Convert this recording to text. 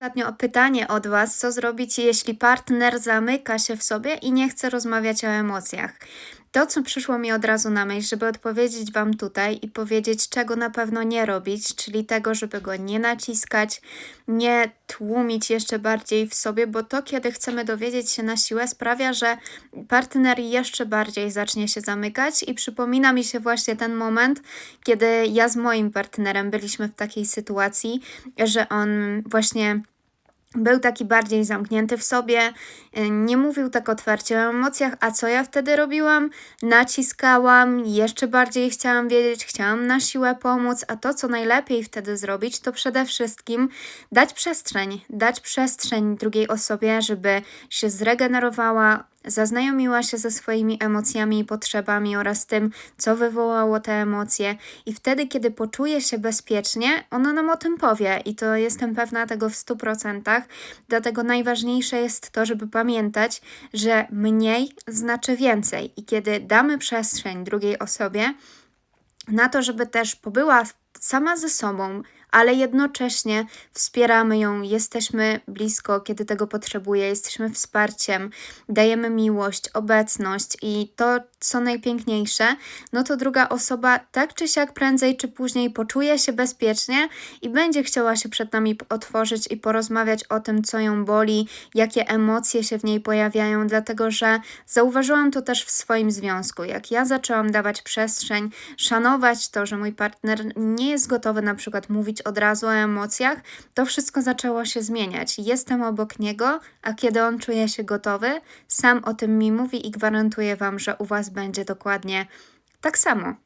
Ostatnio pytanie od Was, co zrobić, jeśli partner zamyka się w sobie i nie chce rozmawiać o emocjach? To, co przyszło mi od razu na myśl, żeby odpowiedzieć Wam tutaj i powiedzieć, czego na pewno nie robić, czyli tego, żeby go nie naciskać, nie tłumić jeszcze bardziej w sobie, bo to, kiedy chcemy dowiedzieć się na siłę, sprawia, że partner jeszcze bardziej zacznie się zamykać. I przypomina mi się właśnie ten moment, kiedy ja z moim partnerem byliśmy w takiej sytuacji, że on właśnie był taki bardziej zamknięty w sobie, y, nie mówił tak otwarcie o emocjach, a co ja wtedy robiłam? Naciskałam, jeszcze bardziej chciałam wiedzieć, chciałam na siłę pomóc, a to, co najlepiej wtedy zrobić, to przede wszystkim dać przestrzeń, dać przestrzeń drugiej osobie, żeby się zregenerowała, zaznajomiła się ze swoimi emocjami i potrzebami oraz tym, co wywołało te emocje. I wtedy, kiedy poczuje się bezpiecznie, ona nam o tym powie, i to jestem pewna tego w 100%. Dlatego najważniejsze jest to, żeby pamiętać, że mniej znaczy więcej. I kiedy damy przestrzeń drugiej osobie, na to, żeby też pobyła sama ze sobą, ale jednocześnie wspieramy ją, jesteśmy blisko, kiedy tego potrzebuje, jesteśmy wsparciem, dajemy miłość, obecność i to, co najpiękniejsze, no to druga osoba tak czy siak prędzej czy później poczuje się bezpiecznie i będzie chciała się przed nami otworzyć i porozmawiać o tym, co ją boli, jakie emocje się w niej pojawiają, dlatego że zauważyłam to też w swoim związku. Jak ja zaczęłam dawać przestrzeń, szanować to, że mój partner nie jest gotowy na przykład mówić od razu o emocjach, to wszystko zaczęło się zmieniać. Jestem obok niego, a kiedy on czuje się gotowy, sam o tym mi mówi i gwarantuję Wam, że u Was będzie dokładnie tak samo.